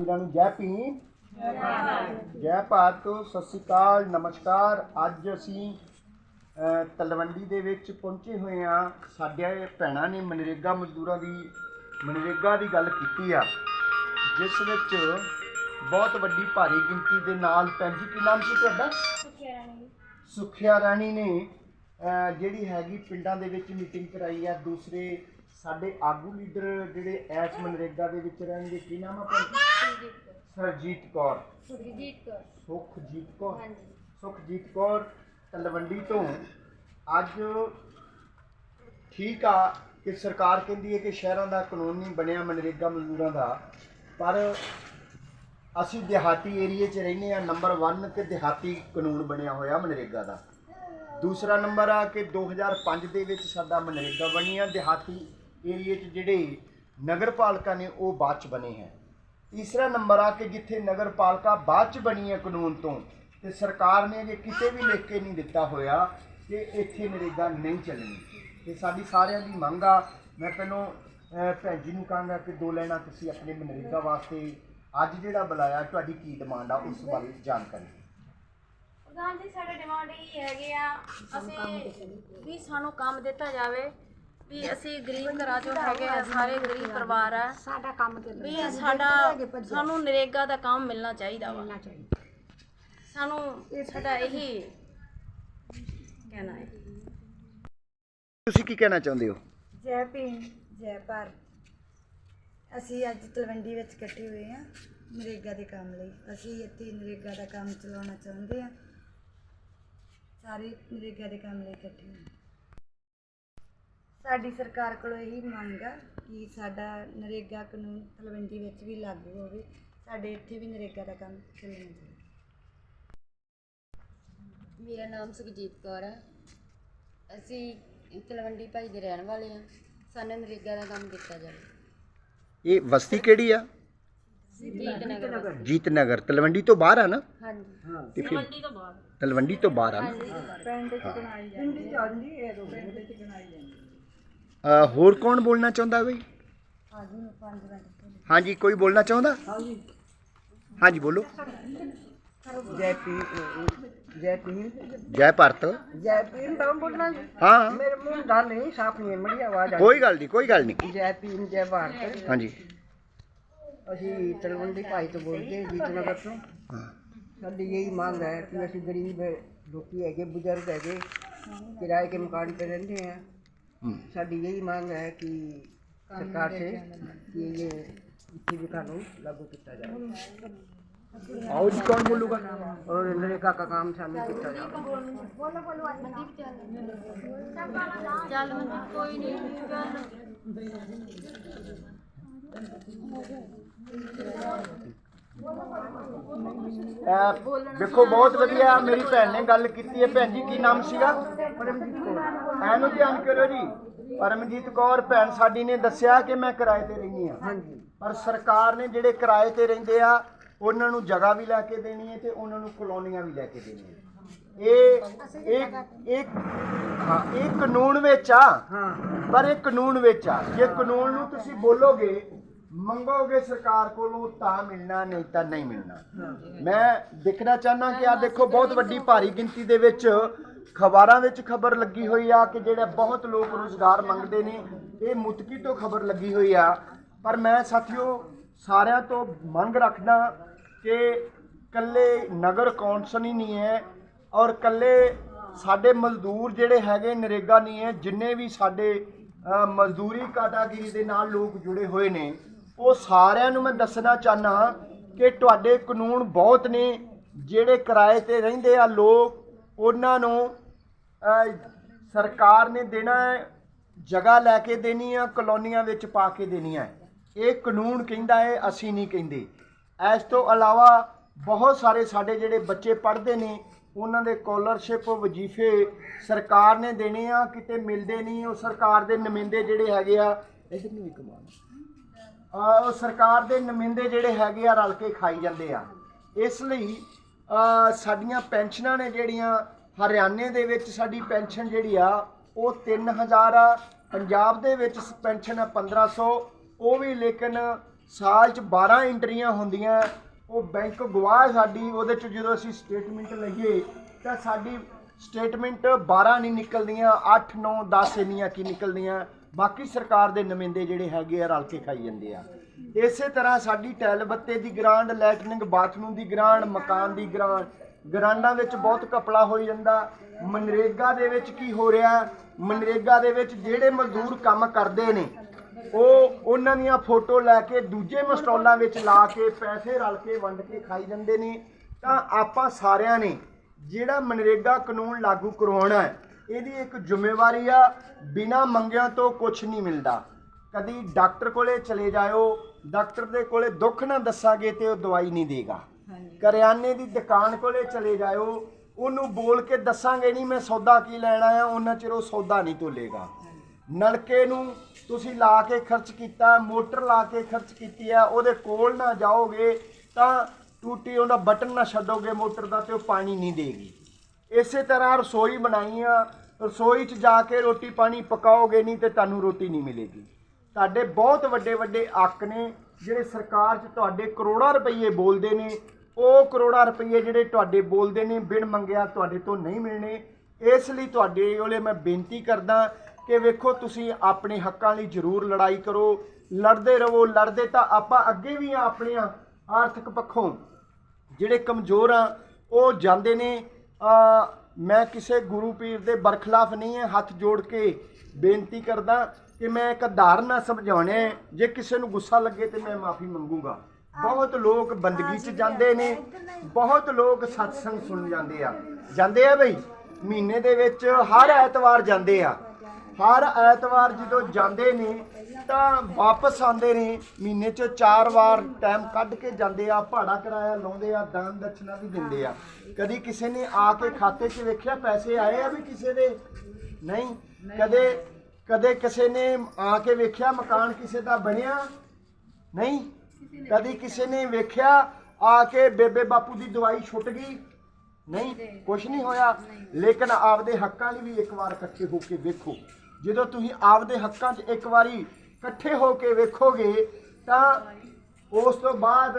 ਵੀਰਾਂ ਨੂੰ ਜੈ ਭੀਮ। ਜੈ ਭਾਰਤ ਸਤਿ ਸ਼੍ਰੀ ਅਕਾਲ ਨਮਸਕਾਰ। ਅੱਜ ਅਸੀਂ ਤਲਵੰਡੀ ਦੇ ਵਿੱਚ ਪਹੁੰਚੇ ਹੋਏ ਆ ਸਾਡੇ ਭੈਣਾਂ ਨੇ ਮਨਰੇਗਾ ਮਜ਼ਦੂਰਾਂ ਦੀ ਮਨਰੇਗਾ ਦੀ ਗੱਲ ਕੀਤੀ ਆ ਜਿਸ ਵਿੱਚ ਬਹੁਤ ਵੱਡੀ ਭਾਰੀ ਗਿਣਤੀ ਦੇ ਨਾਲ ਭੈਣ ਜੀ ਕੀ ਨਾਮ ਸੀ ਤੁਹਾਡਾ? ਸੁਖਿਆ ਰਾਣੀ। ਨੇ ਜਿਹੜੀ ਹੈਗੀ ਪਿੰਡਾਂ ਦੇ ਵਿੱਚ ਮੀਟਿੰਗ ਕਰਾਈ ਆ। ਦੂਸਰੇ ਸਾਡੇ ਆਗੂ ਲੀਡਰ ਜਿਹੜੇ ਐਸ ਮਨਰੇਗਾ ਦੇ ਵਿੱਚ ਰਹਿਣਗੇ ਕੀ ਨਾਮ ਆ ਸਰਜੀਤ ਕੌਰ। ਸੁਖਜੀਤ ਕੌਰ। ਸੁਖਜੀਤ ਕੌਰ। ਹਾਂਜੀ। ਸੁਖਜੀਤ ਕੌਰ ਤਲਵੰਡੀ ਤੋਂ ਅੱਜ ਠੀਕ ਆ ਕਿ ਸਰਕਾਰ ਕਹਿੰਦੀ ਹੈ ਕਿ ਸ਼ਹਿਰਾਂ ਦਾ ਕਾਨੂੰਨ ਨਹੀਂ ਬਣਿਆ ਮਨਰੇਗਾ ਮਜ਼ਦੂਰਾਂ ਦਾ ਪਰ ਅਸੀਂ ਦਿਹਾਤੀ ਏਰੀਏ 'ਚ ਰਹਿੰਦੇ ਆ ਨੰਬਰ 1 ਕਿ ਦਿਹਾਤੀ ਕਾਨੂੰਨ ਬਣਿਆ ਹੋਇਆ ਮਨਰੇਗਾ ਦਾ। ਦੂਸਰਾ ਨੰਬਰ ਆ ਕਿ 2005 ਦੇ ਵਿੱਚ ਸਾਡਾ ਮਨਰੇਗਾ ਬਣੀ ਆ ਦਿਹਾਤੀ ਏਰੀਏ 'ਚ ਜਿਹੜੇ ਨਗਰਪਾਲਿਕਾ ਨੇ ਉਹ ਬਾਅਦ 'ਚ ਬਣੇ ਹੈ। ਤੀਸਰਾ ਨੰਬਰ ਆ ਕਿ ਜਿੱਥੇ ਨਗਰਪਾਲਿਕਾ ਬਾਅਦ 'ਚ ਬਣੀ ਹੈ ਕਾਨੂੰਨ ਤੋਂ, ਤੇ ਸਰਕਾਰ ਨੇ ਜੇ ਕਿਤੇ ਵੀ ਲਿਖ ਕੇ ਨਹੀਂ ਦਿੱਤਾ ਹੋਇਆ ਕਿ ਇੱਥੇ ਨਰੇਗਾ ਨਹੀਂ ਚੱਲਣੀ। ਤੇ ਸਾਡੀ ਸਾਰਿਆਂ ਦੀ ਮੰਗ ਆ, ਮੈਂ ਪਹਿਲੋਂ ਭੈਣ ਜੀ ਨੂੰ ਕਹਾਂਗਾ ਕਿ ਦੋ ਲੈਣਾ ਤੁਸੀਂ ਆਪਣੇ ਮਨਰੇਗਾ ਵਾਸਤੇ ਅੱਜ ਜਿਹੜਾ ਬੁਲਾਇਆ, ਤੁਹਾਡੀ ਕੀ ਡਿਮਾਂਡ ਆ ਉਸ ਬਾਰੇ ਜਾਣਕਾਰੀ ਪ੍ਰਧਾਨ ਜੀ, ਸਾਡੇ ਡਿਮਾਂਡ ਇਹ ਹੈਗੇ ਆ, ਅਸੀਂ ਵੀ ਸਾਨੂੰ ਕੰਮ ਦਿੱਤਾ ਜਾਵੇ ਵੀ ਅਸੀਂ ਗਰੀਬ ਘਰਾਂ ਚੋਂ ਹੈਗੇ ਆ ਸਾਰੇ ਗਰੀਬ ਪਰਿਵਾਰ ਆ। ਸਾਡਾ ਕੰਮ ਤੇ ਵੀ ਸਾਡਾ ਸਾਨੂੰ ਨਰੇਗਾ ਦਾ ਕੰਮ ਮਿਲਣਾ ਚਾਹੀਦਾ ਵਾ। ਸਾਨੂੰ ਸਾਡਾ ਇਹੀ ਕਹਿਣਾ ਹੈ। ਤੁਸੀਂ ਕੀ ਕਹਿਣਾ ਚਾਹੁੰਦੇ ਹੋ? ਜੈ ਭੀਮ ਜੈ ਭਾਰਤ। ਅਸੀਂ ਅੱਜ ਤਲਵੰਡੀ ਵਿੱਚ ਇਕੱਠੇ ਹੋਏ ਹਾਂ ਨਰੇਗਾ ਦੇ ਕੰਮ ਲਈ। ਅਸੀਂ ਇੱਥੇ ਨਰੇਗਾ ਦਾ ਕੰਮ ਚਲਾਉਣਾ ਚਾਹੁੰਦੇ ਹਾਂ। ਸਾਰੇ ਨਰੇਗਾ ਦੇ ਕੰਮ ਲਈ ਇਕੱਠੇ ਹੋਏ। ਸਾਡੀ ਸਰਕਾਰ ਕੋਲੋਂ ਇਹੀ ਮੰਗ ਆ ਕਿ ਸਾਡਾ ਨਰੇਗਾ ਕਾਨੂੰਨ ਤਲਵੰਡੀ ਵਿੱਚ ਵੀ ਲਾਗੂ ਹੋਵੇ। ਸਾਡੇ ਇੱਥੇ ਵੀ ਨਰੇਗਾ ਦਾ ਕੰਮ ਚੱਲਣਾ ਚਾਹੀਦਾ। ਮੇਰਾ ਨਾਮ ਸੁਖਜੀਤ ਕੌਰ ਹੈ ਅਸੀਂ ਤਲਵੰਡੀ ਭਾਈ ਦੇ ਰਹਿਣ ਵਾਲੇ ਹਾਂ ਸਾਨੂੰ ਨਰੇਗਾ ਦਾ ਕੰਮ ਦਿੱਤਾ ਜਾਵੇ। ਇਹ ਬਸਤੀ ਕਿਹੜੀ ਆ? ਜੀਤ ਨਗਰ ਜੀਤ ਨਗਰ ਤਲਵੰਡੀ ਤੋਂ ਬਾਹਰ ਆ ਨਾ? ਹਾਂਜੀ। ਤੇ ਫਿਰ ਤਲਵੰਡੀ ਤੋਂ ਬਾਹਰ ਆ ਨਾ? ਪਿੰਡ ਚ ਬਣਾਈ ਜਾਂਦੀ ਪਿੰਡ ਚ ਆਉਂਦੀ ਇਹ ਦੋ ਪਿੰਡ ਚ ਬਣਾਈ ਜਾਂਦੀ ਅ, ਹੋਰ ਕੌਣ ਬੋਲਣਾ ਚਾਹੁੰਦਾ ਬਈ? ਹਾਂਜੀ ਪੰਜ ਮਿੰਟ ਹਾਂਜੀ ਕੋਈ ਬੋਲਣਾ ਚਾਹੁੰਦਾ? ਹਾਂਜੀ ਬੋਲੋ। ਜੈ ਪੀਰ ਜੈ ਪੀਰ ਜੈ ਭਾਰਤ। ਜੈ ਪੀਰ ਤਾਂ ਬੋਲਣਾ ਹਾਂ। ਮੇਰੇ ਮੂੰਹ ਦਾ ਨਹੀਂ ਸਾਫ਼ ਨਹੀਂ ਮੜੀ ਆਵਾਜ਼ ਆ ਕੋਈ ਗੱਲ ਨਹੀਂ ਕੋਈ ਗੱਲ ਨਹੀਂ। ਜੈ ਪੀਰ ਜੈ ਭਾਰਤ। ਹਾਂਜੀ। ਅਸੀਂ ਤਲਵੰਡੀ ਭਾਈ ਤੋਂ ਬੋਲਦੇ ਹਾਂ ਜੀਤ ਨਗਰ ਤੋਂ। ਹਾਂ। ਸਾਡੀ ਇਹੀ ਮੰਗ ਹੈ ਕਿ ਅਸੀਂ ਗਰੀਬ ਲੋਕੀ ਹੈਗੇ ਬਜ਼ੁਰਗ ਹੈਗੇ ਕਿਰਾਏ ਕੇ ਮਕਾਨ ਤੇ ਰਹਿੰਦੇ हैं साड़ी यही मांग है कि सरकार से कि ये जीविका को लागू किया जाए और कौन बोलूगा और नरेगा का काम शामिल किया जाए ਚੱਲ ਮਨਦੀਪ ਕੋਈ ਨਹੀਂ ਅ, ਦੇਖੋ ਬਹੁਤ ਵਧੀਆ ਮੇਰੀ ਭੈਣ ਨੇ ਗੱਲ ਕੀਤੀ ਹੈ। ਭੈਣ ਜੀ ਕੀ ਨਾਮ ਸੀਗਾ? ਪਰਮਜੀਤ ਕੌਰ ਐਨੂੰ ਧਿਆਨ ਕਰੋ ਜੀ। ਪਰਮਜੀਤ ਕੌਰ ਭੈਣ ਸਾਡੀ ਨੇ ਦੱਸਿਆ ਕਿ ਮੈਂ ਕਿਰਾਏ ਤੇ ਰਹਿੰਦੀ ਆ ਹਾਂਜੀ। ਪਰ ਸਰਕਾਰ ਨੇ ਜਿਹੜੇ ਕਿਰਾਏ ਤੇ ਰਹਿੰਦੇ ਆ ਉਹਨਾਂ ਨੂੰ ਜਗ੍ਹਾ ਵੀ ਲੈ ਕੇ ਦੇਣੀ ਹੈ ਤੇ ਉਹਨਾਂ ਨੂੰ ਕਲੋਨੀਆਂ ਵੀ ਲੈ ਕੇ ਦੇਣੀਆਂ ਇਹ ਇਹ ਇੱਕ ਹਾਂ ਇਹ ਕਾਨੂੰਨ ਵਿੱਚ ਆ। ਹਾਂ। ਪਰ ਇਹ ਕਾਨੂੰਨ ਵਿੱਚ ਆ। ਜੇ ਕਾਨੂੰਨ ਨੂੰ ਤੁਸੀਂ ਬੋਲੋਗੇ ਮੰਗੋਗੇ ਸਰਕਾਰ ਕੋਲੋਂ ਤਾਂ ਮਿਲਣਾ ਨਹੀਂ ਤਾਂ ਨਹੀਂ ਮਿਲਣਾ। ਮੈਂ ਦੇਖਣਾ ਚਾਹਨਾ ਕਿ ਆ ਦੇਖੋ ਬਹੁਤ ਵੱਡੀ ਭਾਰੀ ਗਿਣਤੀ ਦੇ ਵਿੱਚ ਖਬਰਾਂ ਵਿੱਚ ਖਬਰ ਲੱਗੀ ਹੋਈ ਆ ਕਿ ਜਿਹੜੇ ਬਹੁਤ ਲੋਕ ਰੋਜ਼ਗਾਰ ਮੰਗਦੇ ਨੇ ਇਹ ਮੁਤਕੀ ਤੋਂ ਖਬਰ ਲੱਗੀ ਹੋਈ ਆ। ਪਰ ਮੈਂ ਸਾਥੀਓ ਸਾਰਿਆਂ ਤੋਂ ਮੰਗ ਰੱਖਦਾ ਕਿ ਕੱਲੇ ਨਗਰ ਕੌਂਸਲ ਹੀ ਨਹੀਂ ਹੈ ਔਰ ਕੱਲੇ ਸਾਡੇ ਮਜ਼ਦੂਰ ਜਿਹੜੇ ਹੈਗੇ ਨਰੇਗਾ ਨਹੀਂ ਹੈ ਜਿੰਨੇ ਵੀ ਸਾਡੇ ਮਜ਼ਦੂਰੀ ਕਾਟਾਗਰੀ ਦੇ ਨਾਲ ਲੋਕ ਜੁੜੇ ਹੋਏ ਨੇ ਉਹ ਸਾਰਿਆਂ ਨੂੰ ਮੈਂ ਦੱਸਣਾ ਚਾਹਨਾ ਕਿ ਤੁਹਾਡੇ ਕਾਨੂੰਨ ਬਹੁਤ ਨੇ, ਜਿਹੜੇ ਕਿਰਾਏ ਤੇ ਰਹਿੰਦੇ ਆ ਲੋਕ, ਉਹਨਾਂ ਨੂੰ ਸਰਕਾਰ ਨੇ ਦੇਣਾ ਹੈ, ਜਗ੍ਹਾ ਲੈ ਕੇ ਦੇਣੀ ਆ, ਕਲੋਨੀਆਂ ਵਿੱਚ ਪਾ ਕੇ ਦੇਣੀ ਹੈ। ਇਹ ਕਾਨੂੰਨ ਕਹਿੰਦਾ ਹੈ, ਅਸੀਂ ਨਹੀਂ ਕਹਿੰਦੇ ਇਸ ਤੋਂ ਇਲਾਵਾ ਬਹੁਤ ਸਾਰੇ ਸਾਡੇ ਜਿਹੜੇ ਬੱਚੇ ਪੜ੍ਹਦੇ ਨੇ, ਉਹਨਾਂ ਦੇ ਸਕਾਲਰਸ਼ਿਪ ਵਜ਼ੀਫੇ ਸਰਕਾਰ ਨੇ ਦੇਣੇ ਆ, ਕਿਤੇ ਮਿਲਦੇ ਨਹੀਂ, ਉਹ ਸਰਕਾਰ ਦੇ ਨੁਮਾਇੰਦੇ ਜਿਹੜੇ ਹੈਗੇ ਆ ਇਧਰ ਨੂੰ ਵੀ ਕਮਾਨ ਅਹ ਸਰਕਾਰ ਦੇ ਨੁਮਾਇੰਦੇ ਜਿਹੜੇ ਹੈਗੇ ਆ ਰਲ ਕੇ ਖਾਈ ਜਾਂਦੇ ਆ। ਇਸ ਲਈ, ਅਹ ਸਾਡੀਆਂ ਪੈਨਸ਼ਨਾਂ ਨੇ ਜਿਹੜੀਆਂ ਹਰਿਆਣੇ ਦੇ ਵਿੱਚ ਸਾਡੀ ਪੈਨਸ਼ਨ ਜਿਹੜੀ ਆ, ਉਹ 3000 ਆ, ਪੰਜਾਬ ਦੇ ਵਿੱਚ ਪੈਨਸ਼ਨ ਆ 1500 ਉਹ ਵੀ ਲੇਕਿਨ ਸਾਲ 'ਚ 12 ਐਂਟਰੀਆਂ ਹੁੰਦੀਆਂ। ਉਹ ਬੈਂਕ ਗਵਾਹ ਸਾਡੀ, ਉਹਦੇ 'ਚ ਜਦੋਂ ਅਸੀਂ ਸਟੇਟਮੈਂਟ ਲਈਏ, ਤਾਂ ਸਾਡੀ ਸਟੇਟਮੈਂਟ 12 ਨਹੀਂ ਨਿਕਲਦੀਆਂ 8 9 10 ਇੰਨੀਆਂ ਕੀ ਨਿਕਲਦੀਆਂ। ਬਾਕੀ ਸਰਕਾਰ ਦੇ ਨੁਮਾਇੰਦੇ ਜਿਹੜੇ ਹੈਗੇ ਆ, ਰਲ ਕੇ ਖਾਈ ਜਾਂਦੇ ਆ। ਇਸੇ ਤਰ੍ਹਾਂ ਸਾਡੀ ਟੈਲ ਬੱਤੇ ਦੀ ਗ੍ਰਾਂਟ ਲੈਟਰਿੰਗ ਬਾਥਰੂਮ ਦੀ ਗ੍ਰਾਂਟ ਮਕਾਨ ਦੀ ਗ੍ਰਾਂਟ ਗ੍ਰਾਂਟਾਂ ਵਿੱਚ ਬਹੁਤ ਕਪੜਾ ਹੋ ਜਾਂਦਾ। ਮਨਰੇਗਾ ਦੇ ਵਿੱਚ ਕੀ ਹੋ ਰਿਹਾ? ਮਨਰੇਗਾ ਦੇ ਵਿੱਚ ਜਿਹੜੇ ਮਜ਼ਦੂਰ ਕੰਮ ਕਰਦੇ ਨੇ, ਉਹ ਉਹਨਾਂ ਦੀਆਂ ਫੋਟੋ ਲੈ ਕੇ ਦੂਜੇ ਮਸਟਾਲਾਂ ਵਿੱਚ ਲਾ ਕੇ ਪੈਸੇ ਰਲ ਕੇ ਵੰਡ ਕੇ ਖਾਈ ਜਾਂਦੇ ਨੇ। ਤਾਂ ਆਪਾਂ ਸਾਰਿਆਂ ਨੇ ਜਿਹੜਾ ਮਨਰੇਗਾ ਕਾਨੂੰਨ ਲਾਗੂ ਕਰਵਾਉਣਾ ਹੈ ਇਹਦੀ ਇੱਕ ਜ਼ਿੰਮੇਵਾਰੀ ਆ ਬਿਨਾ ਮੰਗਿਆਂ ਤੋਂ ਕੁਝ ਨਹੀਂ ਮਿਲਦਾ। ਕਦੀ ਡਾਕਟਰ ਕੋਲੇ ਚਲੇ ਜਾਇਓ ਡਾਕਟਰ ਦੇ ਕੋਲੇ ਦੁੱਖ ਨਾ ਦੱਸਾਂਗੇ ਤੇ ਉਹ ਦਵਾਈ ਨਹੀਂ ਦੇਗਾ। ਕਰਿਆਨੇ ਦੀ ਦੁਕਾਨ ਕੋਲੇ ਚਲੇ ਜਾਇਓ ਉਹਨੂੰ ਬੋਲ ਕੇ ਦੱਸਾਂਗੇ ਨਹੀਂ ਮੈਂ ਸੌਦਾ ਕੀ ਲੈਣਾ ਆ ਉਹਨਾਂ ਚਿਰ ਉਹ ਸੌਦਾ ਨਹੀਂ ਤੋਲੇਗਾ ਨਲਕੇ ਨੂੰ ਤੁਸੀਂ ਲਾ ਕੇ ਖਰਚ ਕੀਤਾ ਮੋਟਰ ਲਾ ਕੇ ਖਰਚ ਕੀਤੀ ਆ ਉਹਦੇ ਕੋਲ ਨਾ ਜਾਓਗੇ ਤਾਂ ਟੂਟੀ ਉਹਦਾ ਬਟਨ ਨਾ ਛੱਡੋਗੇ ਮੋਟਰ ਦਾ ਤੇ ਉਹ ਪਾਣੀ ਨਹੀਂ ਦੇਗੀ। ਇਸੇ ਤਰ੍ਹਾਂ ਰਸੋਈ ਬਣਾਈ ਆ, ਰਸੋਈ 'ਚ ਜਾ ਕੇ ਰੋਟੀ ਪਾਣੀ ਪਕਾਓਗੇ ਨਹੀਂ ਤੇ ਤੁਹਾਨੂੰ ਰੋਟੀ ਨਹੀਂ ਮਿਲੇਗੀ। ਤੁਹਾਡੇ ਬਹੁਤ ਵੱਡੇ ਵੱਡੇ ਹੱਕ ਨੇ, ਜਿਹੜੇ ਸਰਕਾਰ 'ਚ ਤੁਹਾਡੇ ਕਰੋੜਾਂ ਰੁਪਏ ਬੋਲਦੇ ਨੇ, ਉਹ ਕਰੋੜਾਂ ਰੁਪਏ ਜਿਹੜੇ ਤੁਹਾਡੇ ਬੋਲਦੇ ਨੇ, ਬਿਨ ਮੰਗਿਆ ਤੁਹਾਡੇ ਤੋਂ ਨਹੀਂ ਮਿਲਣੇ। ਇਸ ਲਈ ਤੁਹਾਡੇ ਕੋਲੇ ਮੈਂ ਬੇਨਤੀ ਕਰਦਾ ਕਿ ਵੇਖੋ, ਤੁਸੀਂ ਆਪਣੇ ਹੱਕਾਂ ਲਈ ਜ਼ਰੂਰ ਲੜਾਈ ਕਰੋ। ਲੜਦੇ ਰਹੋ, ਲੜਦੇ ਤਾਂ ਆਪਾਂ ਅੱਗੇ ਵੀ ਆ, ਆਪਣੀਆਂ ਆਰਥਿਕ ਪੱਖੋਂ। ਜਿਹੜੇ ਕਮਜ਼ੋਰ ਆ, ਉਹ ਜਾਂਦੇ ਨੇ। ਮੈਂ ਕਿਸੇ ਗੁਰੂ ਪੀਰ ਦੇ ਬਰਖਲਾਫ ਨਹੀਂ ਹੈ ਹੱਥ ਜੋੜ ਕੇ ਬੇਨਤੀ ਕਰਦਾ ਕਿ ਮੈਂ ਇੱਕ ਧਾਰਨਾ ਸਮਝਾਉਣਾ। ਜੇ ਕਿਸੇ ਨੂੰ ਗੁੱਸਾ ਲੱਗੇ ਤੇ ਮੈਂ ਮਾਫੀ ਮੰਗੂਗਾ। ਬਹੁਤ ਲੋਕ ਬੰਦਗੀ 'ਚ ਜਾਂਦੇ ਨੇ ਬਹੁਤ ਲੋਕ ਸਤਸੰਗ ਸੁਣ ਜਾਂਦੇ ਆ। ਜਾਂਦੇ ਆ ਬਈ ਮਹੀਨੇ ਦੇ ਵਿੱਚ ਹਰ ਐਤਵਾਰ ਜਾਂਦੇ ਆ। ਹਰ ਐਤਵਾਰ ਜਦੋਂ ਜਾਂਦੇ ਨੇ ਤਾਂ ਵਾਪਸ ਆਉਂਦੇ ਨੇ, ਮਹੀਨੇ 'ਚ ਚਾਰ ਵਾਰ ਟਾਈਮ ਕੱਢ ਕੇ ਜਾਂਦੇ ਆ, ਭਾੜਾ ਕਿਰਾਇਆ ਲਾਉਂਦੇ ਆ, ਦਾਨ ਦਕਸ਼ਨਾ ਵੀ ਦਿੰਦੇ ਆ। ਕਦੀ ਕਿਸੇ ਨੇ ਆ ਕੇ ਖਾਤੇ 'ਚ ਵੇਖਿਆ, ਪੈਸੇ ਆਏ ਆ ਵੀ ਕਿਸੇ ਦੇ? ਨਹੀਂ। ਕਦੇ ਕਦੇ ਕਿਸੇ ਨੇ ਆ ਕੇ ਵੇਖਿਆ, ਮਕਾਨ ਕਿਸੇ ਦਾ ਬਣਿਆ? ਨਹੀਂ। ਕਦੀ ਕਿਸੇ ਨੇ ਵੇਖਿਆ, ਆ ਕੇ ਬੇਬੇ ਬਾਪੂ ਦੀ ਦਵਾਈ ਛੁੱਟ ਗਈ? ਨਹੀਂ। ਕੁਝ ਨਹੀਂ ਹੋਇਆ। ਲੇਕਿਨ ਆਪਦੇ ਹੱਕਾਂ ਲਈ ਵੀ ਇੱਕ ਵਾਰ ਇਕੱਠੇ ਹੋ ਕੇ ਵੇਖੋ। ਜਦੋਂ ਤੁਸੀਂ ਆਪਦੇ ਹੱਕਾਂ 'ਚ ਇੱਕ ਵਾਰੀ ਇਕੱਠੇ ਹੋ ਕੇ ਵੇਖੋਗੇ ਤਾਂ ਉਸ ਤੋਂ ਬਾਅਦ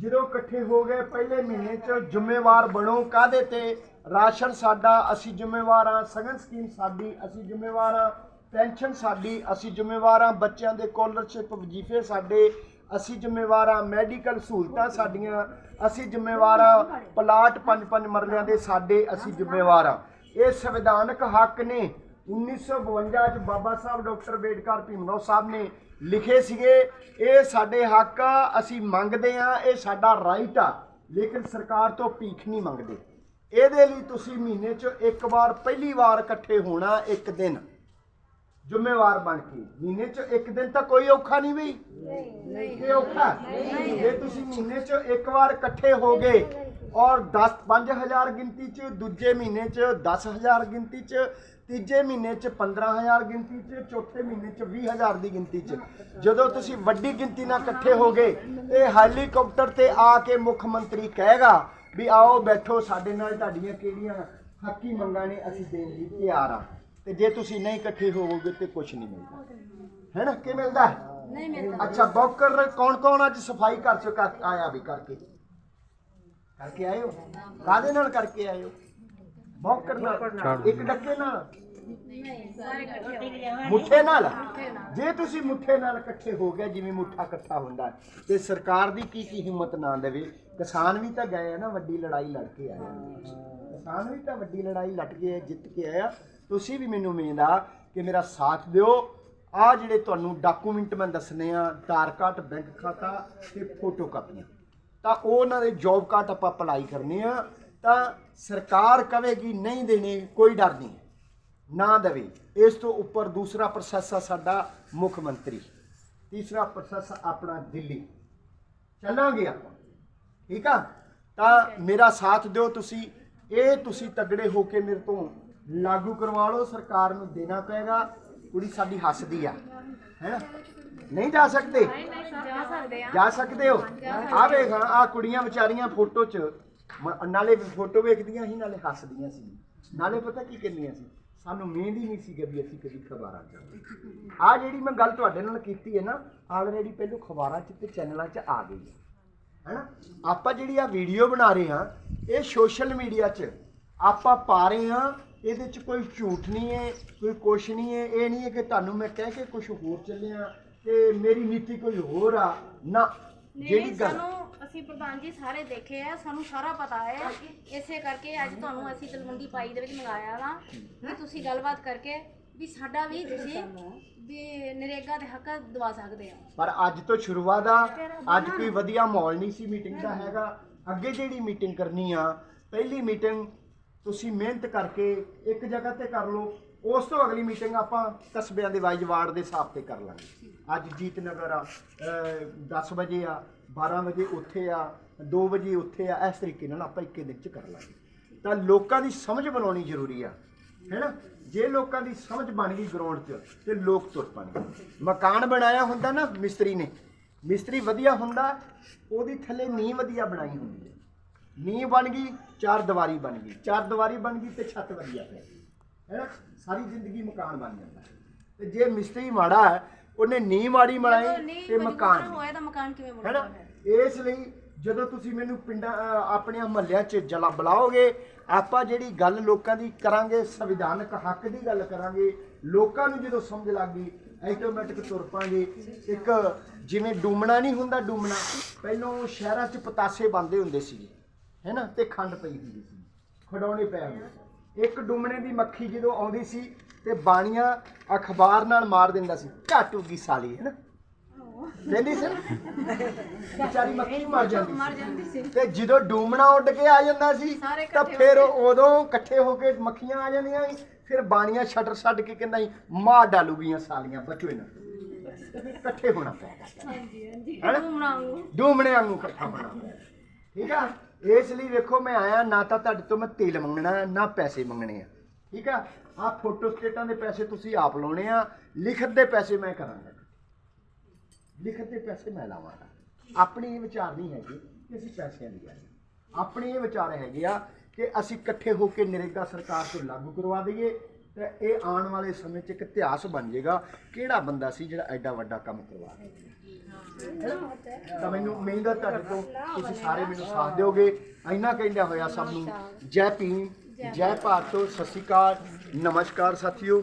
ਜਦੋਂ ਇਕੱਠੇ ਹੋ ਗਏ, ਪਹਿਲੇ ਮਹੀਨੇ 'ਚ ਜ਼ਿੰਮੇਵਾਰ ਬਣੋ। ਕਾਦੇ ਤੇ? ਰਾਸ਼ਨ ਸਾਡਾ, ਅਸੀਂ ਜ਼ਿੰਮੇਵਾਰ ਹਾਂ। ਸਗਨ ਸਕੀਮ ਸਾਡੀ, ਅਸੀਂ ਜ਼ਿੰਮੇਵਾਰ ਹਾਂ। ਪੈਨਸ਼ਨ ਸਾਡੀ, ਅਸੀਂ ਜ਼ਿੰਮੇਵਾਰ ਹਾਂ। ਬੱਚਿਆਂ ਦੇ ਕੋਲਰਸ਼ਿਪ ਵਜ਼ੀਫੇ ਸਾਡੇ, ਅਸੀਂ ਜ਼ਿੰਮੇਵਾਰ ਹਾਂ। ਮੈਡੀਕਲ ਸਹੂਲਤਾਂ ਸਾਡੀਆਂ, ਅਸੀਂ ਜ਼ਿੰਮੇਵਾਰ ਹਾਂ। ਪਲਾਟ ਪੰਜ ਪੰਜ ਮਰਲਿਆਂ ਦੇ ਸਾਡੇ, ਅਸੀਂ ਜ਼ਿੰਮੇਵਾਰ ਹਾਂ। ਇਹ ਸੰਵਿਧਾਨਕ ਹੱਕ ਨੇ। 1952 ਚ ਬਾਬਾ ਸਾਹਿਬ ਡਾਕਟਰ ਬੇਡਕਰ ਭੀਮਰਾਓ ਸਾਹਿਬ ਨੇ ਲਿਖੇ ਸੀਗੇ ਇਹ ਸਾਡੇ ਹੱਕ ਆ ਅਸੀਂ ਮੰਗਦੇ ਆ ਇਹ ਸਾਡਾ ਰਾਈਟ ਆ ਲੇਕਿਨ ਸਰਕਾਰ ਤੋਂ ਭੀਖ ਨਹੀਂ ਮੰਗਦੇ। ਇਹਦੇ ਲਈ ਤੁਸੀਂ ਮਹੀਨੇ 'ਚ ਇੱਕ ਵਾਰ ਪਹਿਲੀ ਵਾਰ ਇਕੱਠੇ ਹੋਣਾ ਇੱਕ ਦਿਨ। ਜ਼ਿੰਮੇਵਾਰ ਬਣ ਕੇ। ਮਹੀਨੇ 'ਚ ਇੱਕ ਦਿਨ ਤਾਂ ਕੋਈ ਔਖਾ ਨਹੀਂ ਬਈ। ਇਹ ਔਖਾ। ਜੇ ਤੁਸੀਂ ਮਹੀਨੇ 'ਚ ਇੱਕ ਵਾਰ ਇਕੱਠੇ ਹੋ ਗਏ ਔਰ 10 5000 ਗਿਣਤੀ 'ਚ ਦੂਜੇ ਮਹੀਨੇ 'ਚ 10000 ਗਿਣਤੀ 'ਚ ਤੀਜੇ ਮਹੀਨੇ 'ਚ 15000 ਗਿਣਤੀ 'ਚ ਚੌਥੇ ਮਹੀਨੇ 'ਚ 20000 ਦੀ ਗਿਣਤੀ 'ਚ। ਜਦੋਂ ਤੁਸੀਂ ਵੱਡੀ ਗਿਣਤੀ ਨਾਲ ਇਕੱਠੇ ਹੋ ਗਏ ਤੇ ਹੈਲੀਕਾਪਟਰ ਤੇ ਆ ਕੇ ਮੁੱਖ ਮੰਤਰੀ ਕਹੇਗਾ ਵੀ ਆਓ ਬੈਠੋ ਸਾਡੇ ਨਾਲ ਤੁਹਾਡੀਆਂ ਕਿਹੜੀਆਂ ਹੱਕੀ ਮੰਗਾਂ ਨੇ ਅਸੀਂ ਦੇਣ ਲਈ ਤਿਆਰ ਆ। ਤੇ ਜੇ ਤੁਸੀਂ ਨਹੀਂ ਇਕੱਠੇ ਹੋਵੋਗੇ ਤੇ ਕੁਝ ਨਹੀਂ ਮਿਲਦਾ। ਹੈ ਨਾ? ਕੀ ਮਿਲਦਾ? ਨਹੀਂ ਮਿਲਦਾ। ਅੱਛਾ ਬੌਕਰ ਕੌਣ ਕੌਣ ਅੱਜ ਸਫ਼ਾਈ ਕਰ ਚੁੱਕਾ ਆਇਆ ਵੀ ਕਰਕੇ? ਕਰਕੇ ਆਏ ਹੋ? ਕਾਦੇ ਨਾਲ ਕਰਕੇ ਆਏ ਹੋ? ਬੌਕਰ ਨਾਲ? ਇੱਕ ਡੱਕੇ ਨਾਲ? ਮੁੱਠੇ ਨਾਲ? ਜੇ ਤੁਸੀਂ ਮੁੱਠੇ ਨਾਲ ਇਕੱਠੇ ਹੋ ਗਏ ਜਿਵੇਂ ਮੁੱਠਾ ਇਕੱਠਾ ਹੁੰਦਾ ਤੇ ਸਰਕਾਰ ਦੀ ਕੀ ਕੀ ਹਿੰਮਤ ਨਾ ਦੇਵੇ? ਕਿਸਾਨ ਵੀ ਤਾਂ ਗਏ ਆ ਨਾ ਵੱਡੀ ਲੜਾਈ ਲੜ ਕੇ ਆਏ ਆ। ਕਿਸਾਨ ਵੀ ਤਾਂ ਵੱਡੀ ਲੜਾਈ ਲੜ ਕੇ ਜਿੱਤ ਕੇ ਆਇਆ ਤੁਸੀਂ ਵੀ ਮੈਨੂੰ ਉਮੀਦ ਆ ਕਿ ਮੇਰਾ ਸਾਥ ਦਿਓ। ਆ ਜਿਹੜੇ ਤੁਹਾਨੂੰ ਡਾਕੂਮੈਂਟ ਮੈਂ ਦੱਸਨੇ ਆ ਕਾਰਡ ਬੈਂਕ ਖਾਤਾ ਤੇ ਫੋਟੋ ਕਾਪੀਆਂ। ਤਾਂ ਉਹ ਉਹਨਾਂ ਦੇ ਜੌਬ ਕਾਰਡ ਆਪਾਂ ਅਪਲਾਈ ਕਰਨੇ ਆ, ਤਾਂ ਸਰਕਾਰ ਕਵੇਗੀ ਨਹੀਂ ਦੇਣੇ, ਕੋਈ ਡਰ ਨਹੀਂ ਨਾ ਦੇਵੇ। ਇਸ ਤੋਂ ਉੱਪਰ ਦੂਸਰਾ ਪ੍ਰੋਸੈਸ ਆ ਸਾਡਾ ਮੁੱਖ ਮੰਤਰੀ। ਤੀਸਰਾ ਪ੍ਰੋਸੈਸ ਆਪਣਾ ਦਿੱਲੀ। ਚੱਲਾਂਗੇ ਆਪਾਂ। ਠੀਕ ਆ? ਤਾਂ ਮੇਰਾ ਸਾਥ ਦਿਓ ਤੁਸੀਂ। ਇਹ ਤੁਸੀਂ ਤਗੜੇ ਹੋ ਕੇ ਮੇਰੇ ਤੋਂ ਲਾਗੂ ਕਰਵਾ ਲਓ। ਸਰਕਾਰ ਨੂੰ ਦੇਣਾ ਪਏਗਾ। ਕੁੜੀ ਸਾਡੀ ਹੱਸਦੀ ਆ। ਹੈ? ਨਹੀਂ ਜਾ ਸਕਦੇ? ਜਾ ਸਕਦੇ ਆ ਜਾ ਸਕਦੇ ਹੋ? ਆ ਵੇਖ ਆ ਕੁੜੀਆਂ ਵਿਚਾਰੀਆਂ ਫੋਟੋ 'ਚ, ਮ- ਨਾਲੇ ਫੋਟੋ ਵੇਖਦੀਆਂ ਸੀ, ਨਾਲੇ ਹੱਸਦੀਆਂ ਸੀ। ਨਾਲੇ ਪਤਾ ਕੀ ਕਹਿੰਦੀਆਂ ਸੀ? ਸਾਨੂੰ ਉਮੀਦ ਹੀ ਨਹੀਂ ਸੀ ਕਿ ਵੀ ਅਸੀਂ ਕਦੀ ਖਬਰਾਂ ਚ ਆ ਜਿਹੜੀ ਮੈਂ ਗੱਲ ਤੁਹਾਡੇ ਨਾਲ ਕੀਤੀ ਹੈ ਨਾ ਆਲਰੇਡੀ ਪਹਿਲੋਂ ਖਬਰਾਂ ਚ ਤੇ ਚੈਨਲਾਂ ਚ ਆ ਗਈ ਹੈ। ਹੈਨਾ? ਆਪਾਂ ਜਿਹੜੀ ਆ ਵੀਡੀਓ ਬਣਾ ਰਹੇ ਹਾਂ, ਇਹ ਸੋਸ਼ਲ ਮੀਡੀਆ 'ਚ ਆਪਾਂ ਪਾ ਰਹੇ ਹਾਂ ਇਹਦੇ 'ਚ ਕੋਈ ਝੂਠ ਨਹੀਂ ਹੈ ਕੋਈ ਕੁਛ ਨਹੀਂ ਹੈ। ਇਹ ਨਹੀਂ ਹੈ ਕਿ ਤੁਹਾਨੂੰ ਮੈਂ ਕਹਿ ਕੇ ਕੁਝ ਹੋਰ ਚੱਲਿਆ ਤੇ ਮੇਰੀ ਨੀਤੀ ਕੋਈ ਹੋਰ ਆ। ਨਾ ਜਿਹੜੀ ਨਹੀਂ ਗੱਲ ਸਾਨੂੰ ਅਸੀਂ ਪ੍ਰਧਾਨ ਜੀ ਸਾਰੇ ਦੇਖੇ ਆ ਸਾਨੂੰ ਸਾਰਾ ਪਤਾ ਹੈ। ਇਸੇ ਕਰਕੇ ਅੱਜ ਤੁਹਾਨੂੰ ਅਸੀਂ ਤਲਵੰਡੀ ਪਾਈ ਦੇ ਵਿੱਚ ਮੰਗਾਇਆ ਵਾ। ਵੀ ਤੁਸੀਂ ਗੱਲਬਾਤ ਕਰਕੇ ਵੀ ਸਾਡਾ ਵੀ ਤੁਸੀਂ ਵੀ ਨਰੇਗਾ ਦੇ ਹੱਕ ਦਵਾ ਸਕਦੇ ਆ। ਪਰ ਅੱਜ ਤੋਂ ਸ਼ੁਰੂਆਤ ਆ। ਅੱਜ ਕੋਈ ਵਧੀਆ ਮਾਹੌਲ ਨਹੀਂ ਸੀ ਮੀਟਿੰਗ ਦਾ ਹੈਗਾ। ਅੱਗੇ ਜਿਹੜੀ ਮੀਟਿੰਗ ਕਰਨੀ ਆ ਪਹਿਲੀ ਮੀਟਿੰਗ ਤੁਸੀਂ ਮਿਹਨਤ ਕਰਕੇ ਇੱਕ ਜਗ੍ਹਾ ਤੇ ਕਰ ਲਓ, ਉਸ ਤੋਂ ਅਗਲੀ ਮੀਟਿੰਗ ਆਪਾਂ ਕਸਬਿਆਂ ਦੇ ਵਾਈਜ ਵਾਰਡ ਦੇ ਹਿਸਾਬ ਤੇ ਕਰ ਲਾਂਗੇ। ਅੱਜ ਜੀਤ ਨਗਰ ਆ, ਅਹ 10 ਵਜੇ ਆ 12 ਵਜੇ ਉੱਥੇ ਆ 2 ਵਜੇ ਉੱਥੇ ਆ, ਇਸ ਤਰੀਕੇ ਨਾਲ ਆਪਾਂ ਇੱਕੇ ਦਿਨ ਚ ਕਰ ਲਾਂਗੇ। ਤਾਂ ਲੋਕਾਂ ਦੀ ਸਮਝ ਬਣਾਉਣੀ ਜ਼ਰੂਰੀ ਆ ਹੈਨਾ ਜੇ ਲੋਕਾਂ ਦੀ ਸਮਝ ਬਣ ਗਈ ਗਰਾਊਂਡ 'ਚ, ਤੇ ਲੋਕ ਤੁਰ ਪਣਗੇ ਮਕਾਨ ਬਣਾਇਆ ਹੁੰਦਾ ਨਾ ਮਿਸਤਰੀ ਨੇ, ਮਿਸਤਰੀ ਵਧੀਆ ਹੁੰਦਾ, ਉਹਦੀ ਥੱਲੇ ਨੀਂਹ ਵਧੀਆ ਬਣਾਈ ਹੁੰਦੀ ਨੀਂਹ ਬਣ ਗਈ ਚਾਰ ਦੀਵਾਰੀ ਬਣ ਗਈ। ਚਾਰ ਦੀਵਾਰੀ ਬਣ ਗਈ ਤੇ ਛੱਤ ਵਧੀਆ ਪੈ ਗਈ ਹੈਨਾ? ਸਾਰੀ ਜ਼ਿੰਦਗੀ ਮਕਾਨ ਬਣ ਜਾਂਦਾ। ਤੇ ਜੇ ਮਿਸਤਰੀ ਮਾੜਾ ਹੈ ਉਹਨੇ ਨੀਂਹ ਮਾੜੀ ਬਣਾਈ ਤੇ ਮਕਾਨ ਹੋਇਆ ਤਾਂ ਮਕਾਨ ਕਿਵੇਂ ਹੈਨਾ? ਬਣੂਗਾ ਇਸ ਲਈ ਜਦੋਂ ਤੁਸੀਂ ਮੈਨੂੰ ਪਿੰਡਾਂ ਆਪਣੇ ਮਹੱਲਿਆਂ 'ਚ ਜਲਾ ਬੁਲਾਓਗੇ ਆਪਾਂ ਜਿਹੜੀ ਗੱਲ ਲੋਕਾਂ ਦੀ ਕਰਾਂਗੇ ਸੰਵਿਧਾਨਕ ਹੱਕ ਦੀ ਗੱਲ ਕਰਾਂਗੇ ਲੋਕਾਂ ਨੂੰ ਜਦੋਂ ਸਮਝ ਲੱਗ ਗਈ ਆਟੋਮੈਟਿਕ ਤੁਰ ਪਾਂਗੇ। ਇੱਕ ਜਿਵੇਂ ਡੂਮਣਾ ਨਹੀਂ ਹੁੰਦਾ ਡੂਮਣਾ ਪਹਿਲਾਂ ਸ਼ਹਿਰਾਂ 'ਚ ਪਤਾਸੇ ਬੰਦੇ ਹੁੰਦੇ ਸੀ ਹੈਨਾ? ਤੇ ਖੰਡ ਪਈ ਹੁੰਦੀ ਸੀ। ਖਡਾਉਣੇ ਪੈ ਹੁੰਦੇ। ਇੱਕ ਡੂਮਣੇ ਦੀ ਮੱਖੀ ਜਦੋਂ ਆਉਂਦੀ ਸੀ ਤੇ ਬਾਣੀਆਂ ਅਖਬਾਰ ਨਾਲ ਮਾਰ ਦਿੰਦਾ ਸੀ ਘਾਟੂਗੀ ਸਾਲੀ ਹੈਨਾ? ਕਹਿੰਦੀ ਸੀ? ਵਿਚਾਰੀ ਮੱਖੀ ਮਰ ਜਾਂਦੀ ਸੀ। ਤੇ ਜਦੋਂ ਡੂਮਣਾ ਉੱਡ ਕੇ ਆ ਜਾਂਦਾ ਸੀ ਤਾਂ ਫਿਰ ਉਦੋਂ ਇਕੱਠੇ ਹੋ ਕੇ ਮੱਖੀਆਂ ਆ ਜਾਂਦੀਆਂ ਸੀ ਫਿਰ ਬਾਣੀਆਂ ਛੱਡ ਛੱਡ ਕੇ ਕਹਿੰਦਾ ਸੀ ਮਾਰ ਡਾਲੂਗੀਆਂ ਸਾਲੀਆਂ ਬਚੋ ਇਹਨਾਂ ਇਕੱਠੇ ਹੋਣਾ ਪਿਆ ਹਾਂਜੀ ਹਾਂਜੀ। ਹੈਨਾ? ਬਣਾਉਂਗਾ ਡੂਮਣੇ ਵਾਂਗੂ ਇਕੱਠਾ ਹੋਣਾ। ਠੀਕ ਆ? ਇਸ ਲਈ ਵੇਖੋ ਮੈਂ ਆਇਆ, ਨਾ ਤਾਂ ਤੁਹਾਡੇ ਤੋਂ ਮੈਂ ਤੇਲ ਮੰਗਣਾ, ਨਾ ਪੈਸੇ ਮੰਗਣੇ ਆ। ਠੀਕ ਆ? ਆ ਫੋਟੋ ਸਟੇਟਾਂ ਦੇ ਪੈਸੇ ਤੁਸੀਂ ਆਪ ਲਾਉਣੇ ਆ, ਲਿਖਤ ਦੇ ਪੈਸੇ ਮੈਂ ਕਰਾਂਗਾ। ਲਿਖਤ ਦੇ ਪੈਸੇ ਮੈਂ ਲਾਵਾਂਗਾ। ਆਪਣੀ ਇਹ ਵਿਚਾਰ ਨਹੀਂ ਹੈਗੇ ਕਿ ਅਸੀਂ ਪੈਸਿਆਂ ਦੀ ਗੱਲ। ਆਪਣੇ ਇਹ ਵਿਚਾਰ ਹੈਗੇ ਆ ਕਿ ਅਸੀਂ ਇਕੱਠੇ ਹੋ ਕੇ ਨਰੇਗਾ ਸਰਕਾਰ ਤੋਂ ਲਾਗੂ ਕਰਵਾ ਦਈਏ ਤੇ ਇਹ ਆਉਣ ਵਾਲੇ ਸਮੇਂ 'ਚ ਇੱਕ ਇਤਿਹਾਸ ਬਣ ਜਾਏਗਾ ਕਿਹੜਾ ਬੰਦਾ ਸੀ ਜਿਹੜਾ ਐਡਾ ਵੱਡਾ ਕੰਮ ਕਰਵਾ ਗਿਆ ਤਾਂ ਮੈਨੂੰ ਉਮੀਦ ਹੈ ਤੁਹਾਡੇ ਤੋਂ, ਤੁਸੀਂ ਸਾਰੇ ਮੈਨੂੰ ਸਾਥ ਦਿਓਗੇ। ਇੰਨਾ ਕਹਿੰਦਿਆਂ ਹੋਇਆ ਸਭ ਨੂੰ ਜੈ ਭੀਮ, ਜੈ ਭਾਰਤ, ਸਤਿ ਸ਼੍ਰੀ ਅਕਾਲ, ਨਮਸਕਾਰ ਸਾਥੀਓ।